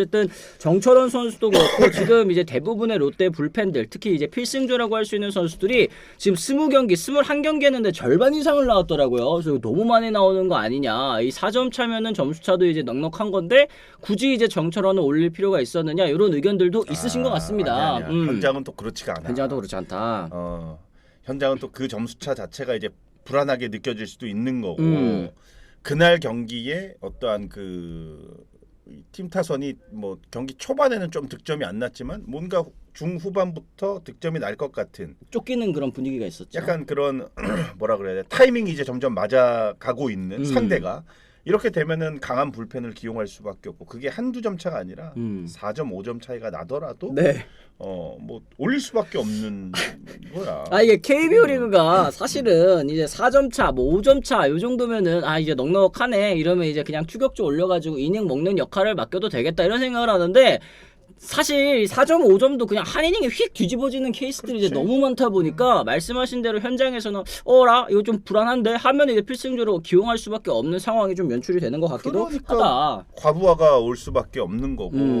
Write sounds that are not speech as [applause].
어쨌든 정철원 선수도 그렇고 [coughs] 지금 이제 대부분의 롯데 불펜들 특히 이제 필승조라고 할 수 있는 선수들이 지금 20경기, 21경기 했는데 절반 이상을 나왔더라고요. 그래서 너무 많이 나오는 거 아니냐. 이 4점 차면은 점수 차도 이제 넉넉한 건데 굳이 이제 정철원을 올릴 필요가 있었느냐 이런 의견들도 있으신 것 같습니다. 아, 아니, 아니야. 음. 현장은 또 그렇지가 않아. 현장도 그렇지 않다. 어, 현장은 또 그 점수차 자체가 이제 불안하게 느껴질 수도 있는 거고 음. 그날 경기에 어떠한 그 팀 타선이 뭐 경기 초반에는 좀 득점이 안 났지만 뭔가 중후반부터 득점이 날 것 같은 쫓기는 그런 분위기가 있었죠. 약간 그런 [clears throat] 뭐라 그래야 돼 타이밍이 이제 점점 맞아 가고 있는 음. 상대가 이렇게 되면은 강한 불펜을 기용할 수밖에 없고 그게 한두 점 차가 아니라 음. 4점 5점 차이가 나더라도 네. 어뭐 올릴 수밖에 없는 거야. 아 이게 KBO 리그가 사실은 이제 4점 차, 뭐 5점 차 요 정도면은 아 이제 넉넉하네 이러면 이제 그냥 추격주 올려가지고 이닝 먹는 역할을 맡겨도 되겠다 이런 생각을 하는데 사실 4점, 5점도 그냥 한 이닝에 휙 뒤집어지는 케이스들이 이제 그렇지. 너무 많다 보니까 말씀하신 대로 현장에서는 어라 이거 좀 불안한데 하면 이제 필승조로 기용할 수밖에 없는 상황이 좀 연출이 되는 것 같기도 그러니까 하다. 과부하가 올 수밖에 없는 거고 음.